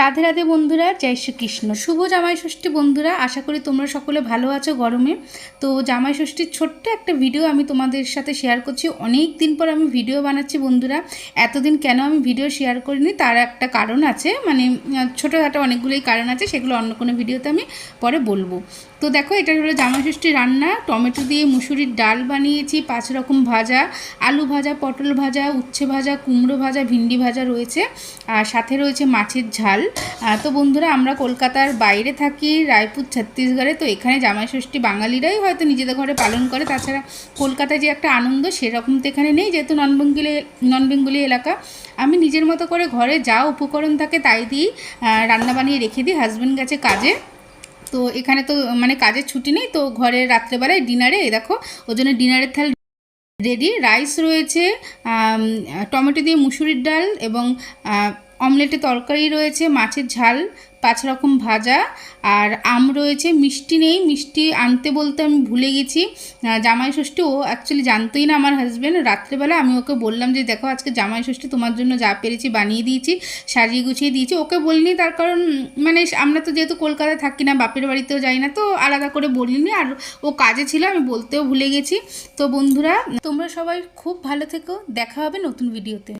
রাধে রাধে বন্ধুরা, জয় শ্রীকৃষ্ণ। শুভ জামাই ষষ্ঠী বন্ধুরা, আশা করি তোমরা সকলে ভালো আছো গরমে। তো জামাই ষষ্ঠীর ছোট্ট একটা ভিডিও আমি তোমাদের সাথে শেয়ার করছি। অনেক দিন পর আমি ভিডিও বানাচ্ছি বন্ধুরা। এতদিন কেন আমি ভিডিও শেয়ার করিনি? তার একটা কারণ আছে। মানে ছোটোখাটো অনেকগুলোই কারণ আছে। সেগুলো অন্য কোনো ভিডিওতে আমি পরে বলব। তো দেখো, এটা হলো জামাই ষষ্ঠী রান্না। টমেটো দিয়ে মুসুরির ডাল বানিয়েছি, পাঁচ রকম ভাজা, আলু ভাজা, পটল ভাজা, উচ্ছে ভাজা, কুমড়ো ভাজা, ভিন্ডি ভাজা রয়েছে। আর সাথে রয়েছে মাছের ঝাল। তো বন্ধুরা, আমরা কলকাতার বাইরে থাকি, রায়পুর, ছত্তিশগড়ে। তো এখানে জামাই ষষ্ঠী বাঙালিরাই হয়তো নিজেদের ঘরে পালন করে। তাছাড়া কলকাতায় যে একটা আনন্দ, সেরকম তো এখানে নেই। যেহেতু নন বেঙ্গলি নন বেঙ্গলি এলাকা, আমি নিজের মতো করে ঘরে যা উপকরণ থাকে তাই দিয়েই রান্না বানিয়ে রেখে দিই হাজব্যান্ড গেছে কাজে। তো এখানে তো মানে কাজের ছুটি নেই, তো ঘরে রাত্রেবেলায় ডিনারে দেখো ওই জন্য ডিনারের থাল রেডি। রাইস রয়েছে টমেটো দিয়ে মুসুরির ডাল এবং অমলেটে তরকারি রয়েছে, মাছের ঝাল, পাঁচ রকম ভাজা, আর আম রয়েছে, মিষ্টি নেই, মিষ্টি আনতে বলতে আমি ভুলে গেছি। জামাই ষষ্ঠী, ও অ্যাকচুয়ালি জানতোই না আমার হাজব্যান্ড রাত্রেবেলা আমি ওকে বললাম যে, দেখো, আজকে জামাই ষষ্ঠী, তোমার জন্য যা পেরেছি বানিয়ে দিয়েছি, সাজিয়ে গুছিয়ে দিয়েছি। ওকে বলিনি, তার কারণ মানে আমরা তো যেহেতু কলকাতায় থাকি না, বাপের বাড়িতেও যাই না, তো আলাদা করে বলিনি। আর ও কাজে ছিল, আমি বলতেও ভুলে গেছি। তো বন্ধুরা, তোমরা সবাই খুব ভালো থেকো। দেখা হবে নতুন ভিডিওতে